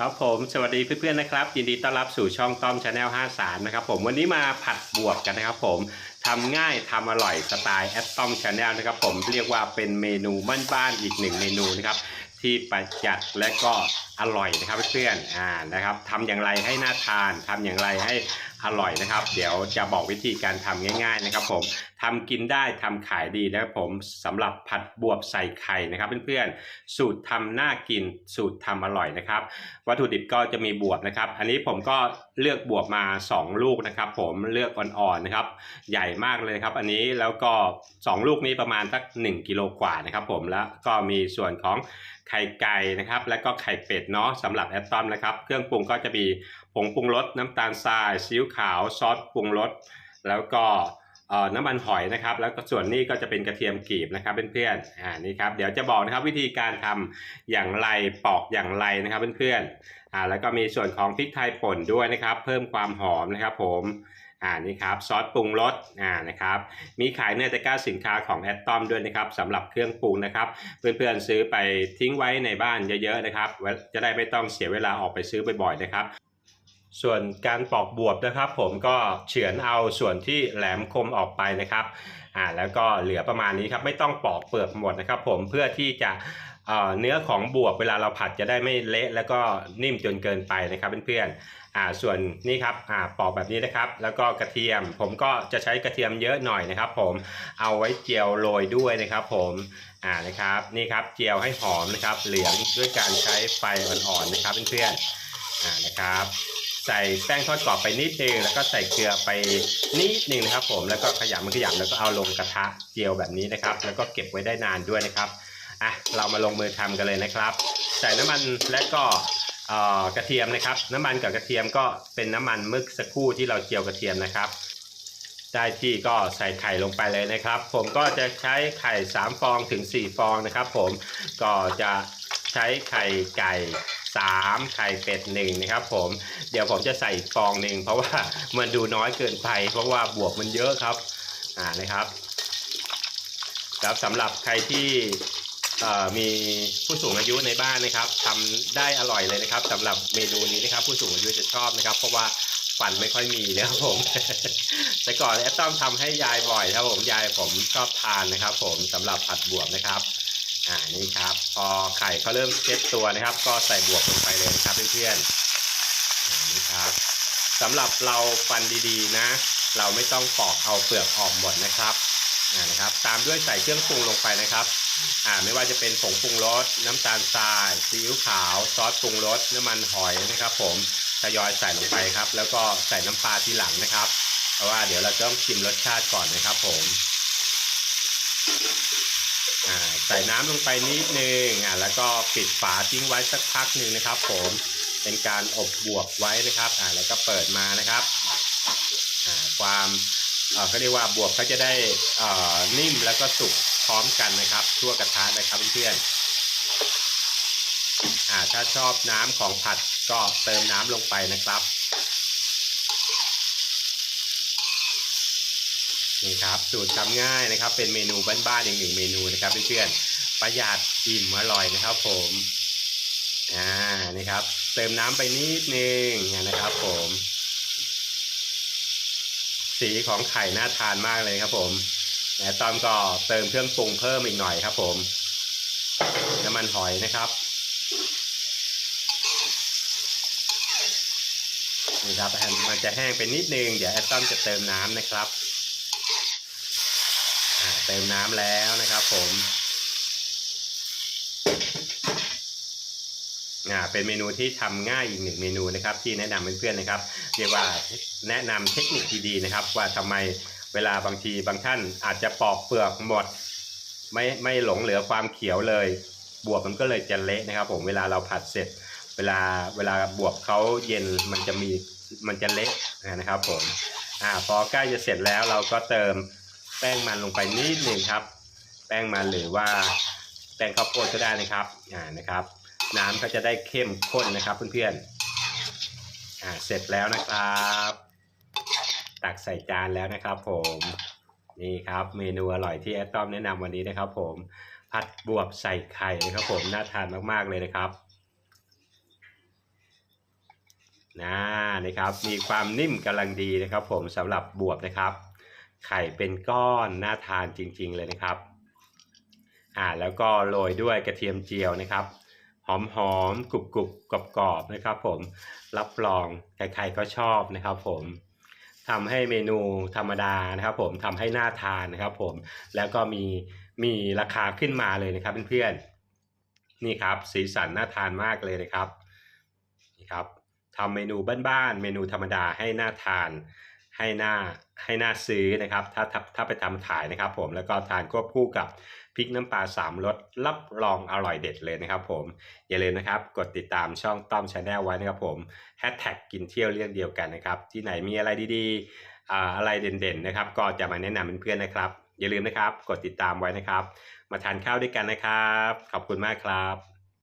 ครับผมสวัสดีเพื่อนๆนะครับ ยินดีต้อนรับสู่ช่องต้อมชาแนล5สารนะครับผมวันนี้มาผัดบวบกันนะครับผมทำง่ายทำอร่อยสไตล์แอดต้อมชาแนลนะครับผมเรียกว่าเป็นเมนูบ้านๆอีกหนึ่งเมนูนะครับที่ประหยัดและก็อร่อยนะครับเพื่อนๆอ่านะครับทำอย่างไรให้น่าทานทำอย่างไรให้อร่อยนะครับ เดี๋ยวจะบอกวิธีการทำง่ายๆนะครับ ผมทำกินได้ทำขายดีนะครับผมสำหรับผัดบวบใส่ไข่นะครับ เพื่อนๆสูตรทำน่ากินสูตรทำอร่อยนะครับ วัตถุดิบก็จะมีบวบนะครับ อันนี้ผมก็เลือกบวบมา 2 ลูกนะครับ ผมเลือกอ่อนๆนะครับ ใหญ่มากเลยครับ อันนี้แล้วก็ 2 ลูกนี้ประมาณสัก1กิโลกว่านะครับ ผมแล้วก็มีส่วนของ ไข่ไก่นะครับ และก็ไข่เป็ดเนาะสำหรับแอตตอมนะครับ เครื่องปรุงก็จะมีผงปรุงรสน้ำตาลทรายซีอิ๊วขาวซอสปรุงรสแล้วก็น้ำมันหอยนะครับ แล้วก็ส่วนนี้ก็จะเป็นกระเทียมกรีบนะครับเพื่อนๆอ่านี่ครับเดี๋ยวจะบอกนะครับวิธีการทำอย่างไรปอกอย่างไรนะครับเพื่อนๆอ่าแล้วก็มีส่วนของพริกไทยป่นด้วยนะครับ เพิ่มความหอมนะครับ ผม อ่านี่ครับซอสปรุงรสอ่านะครับมีขายในตะกร้าสินค้าของแอดตอมด้วยนะครับสำหรับเครื่องปรุงนะครับเพื่อนๆซื้อไปทิ้งไว้ในบ้านเยอะๆนะครับจะได้ไม่ต้องเสียเวลาออกไปซื้อบ่อยๆนะครับส่วนการปอกบวบนะครับ ผมก็เฉือนเอาส่วนที่แหลมคมออกไปนะครับอ่าแล้วก็เหลือประมาณนี้ครับไม่ต้องปอกเปลือกหมดนะครับ ผมเพื่อที่จะ เนื้อของบวบเวลาเราผัดจะได้ไม่เละแล้วก็นิ่มจนเกินไปนะครับเพื่อนๆส่วนนี่ครับอปอกแบบนี้นะครับ แล้วก็กระเทียม ผมก็จะใช้กระเทียมเยอะหน่อยนะครับ ผมเอาไว้เจียวโรยด้วยนะครับ ผมอ่านะครับนี่ครับเจียวให้หอมนะครับ เหลืองด้วยการใช้ไฟอ่อนๆนะครับเพื่อนๆอ่านะครับใส่แป้งทอดกรอบไปนิดนึงแล้วก็ใส่เกลือไปนิดนึงนะครับ ผมแล้วก็ขยำมันขยำแล้วก็เอาลงกระทะเจียวแบบนี้นะครับ แล้วก็เก็บไว้ได้นานด้วยนะครับ อะเรามาลงมือทำกันเลยนะครับ ใส่น้ำมันและก็กระเทียมนะครับ น้ำมันกับกระเทียมก็เป็นน้ำมันมึกสักครู่ที่เราเจียวกระเทียมนะครับ ได้ที่ก็ใส่ไข่ลงไปเลยนะครับ ผมก็จะใช้ไข่ 3 ฟองถึง 4 ฟองนะครับ ผมก็จะใช้ไข่ไก่3ไข่เป็ด1นะครับผมเดี๋ยวผมจะใส่ฟองหนึ่งเพราะว่ามันดูน้อยเกินไป เพราะว่าบวกมันเยอะครับอ่านะครับครับสำหรับใครที่ มีผู้สูงอายุในบ้านนะครับทำได้อร่อยเลยนะครับสำหรับเมนูนี้นะครับ ผู้สูงอายุจะชอบนะครับ เพราะว่าฟันไม่ค่อยมีนะครับผม แต่ก่อนแอต้อมทำให้ยายบ่อยครับผมยายผมชอบทานนะครับ ผมสำหรับผัดบวบนะครับอ่านี่ครับ พอไข่เขาเริ่มเซ็ตตัวนะครับ ก็ใส่บวบลงไปเลยนะครับเพื่อนๆนี่ครับสำหรับเราฟันดีๆนะ เราไม่ต้องปอกเอาเปลือกออกหมดนะครับอ่านะครับ ตามด้วยใส่เครื่องปรุงลงไปนะครับ อ่าไม่ว่าจะเป็นผงปรุงรสน้ำตาลทรายซีอิ๊วขาวซอสปรุงรสน้ำมันหอยนะครับ ผมทยอยใส่ลงไปครับ แล้วก็ใส่น้ำปลาทีหลังนะครับ เพราะว่าเดี๋ยวเราจะต้องชิมรสชาติก่อนนะครับ ผมอ่าใส่น้ำลงไปนิดนึงอ่าแล้วก็ปิดฝาทิ้งไว้สักพักหนึ่งนะครับ ผมเป็นการอบบวบไว้นะครับอ่าแล้วก็เปิดมานะครับอ่าความ เอ่อเขาเรียกว่าบวบเขาจะได้นิ่มแล้วก็สุกพร้อมกันนะครับ ทั่วกระทะนะครับเพื่อนๆถ้าชอบน้ำของผัดก็เติมน้ำลงไปนะครับนี่ครับสูตรทำง่ายนะครับ เป็นเมนูบ้านๆอีกหนึ่งเมนูนะครับเพื่อนๆประหยัดอิ่มอร่อยนะครับ ผมอ่านี่ครับ เติมน้ำไปนิดนึงนะครับ ผม สีของไข่น่าทานมากเลยครับผมและตอนก็เติมเครื่องปรุงเพิ่มอีกหน่อยครับผมน้ำมันหอยนะครับนี่ครับมันจะแห้งไปนิดนึง เดี๋ยวแอต้อมจะเติมน้ำนะครับเติมน้ำแล้วนะครับผม อ่าเป็นเมนูที่ทำง่ายอีกหนึ่งเมนูนะครับ ที่แนะนำเพื่อนๆนะครับเรียกว่าแนะนำเทคนิคดีๆนะครับ ว่าทำไมเวลาบางทีบางท่านอาจจะปอกเปลือกหมด ไม่ไม่หลงเหลือความเขียวเลย บวบมันก็เลยจะเละนะครับ ผมเวลาเราผัดเสร็จ เวลาเวลาบวบเขาเย็นมันจะมีมันจะเละนะครับ ผมอ่าพอใกล้จะเสร็จแล้วเราก็เติมแป้งมันลงไปนิดหนึ่งครับ แป้งมันหรือว่าแป้งข้าวโพดก็ได้นะครับอ่านะครับ น้ำก็จะได้เข้มข้นนะครับเพื่อนๆอ่าเสร็จแล้วนะครับ ตักใส่จานแล้วนะครับผมนี่ครับเมนูอร่อยที่แอดต้อมแนะนำวันนี้นะครับ ผมผัดบวบใส่ไข่นะครับ ผมน่าทานมากๆเลยนะครับนะนะครับมีความนิ่มกำลังดีนะครับ ผมสำหรับบวบนะครับ ไข่เป็นก้อนน่าทานจริง ๆ เลยนะครับอ่าแล้วก็โรยด้วยกระเทียมเจียวนะครับ หอมหอมๆกรุบกรุบกรอบกรอบๆนะครับผมรับรองใครๆก็ชอบนะครับผมทำให้เมนูธรรมดานะครับผมทำให้น่าทานนะครับผมแล้วก็มีมีราคาขึ้นมาเลยนะครับเพื่อนๆนี่ครับสีสันน่าทานมากเลยนะครับนี่ครับทำเมนูบ้านๆเมนูธรรมดาให้น่าทานให้หน้า ให้น้าซื้อนะครับถ้าถ้าถ้าไปทำขายนะครับ ผมแล้วก็ทานควบคู่กับพริกน้ำปลาสามรสรับรองอร่อยเด็ดเลยนะครับ ผมอย่าลืมนะครับ กดติดตามช่องต้อมชาแนลไว้นะครับผมแฮชแท็กกินเที่ยวเรื่องเดียวกันนะครับ ที่ไหนมีอะไรดีๆอ่าอะไรเด่นๆนะครับ ก็จะมาแนะนำเพื่อนๆนะครับ อย่าลืมนะครับ กดติดตามไว้นะครับ มาทานข้าวด้วยกันนะครับ ขอบคุณมากครับ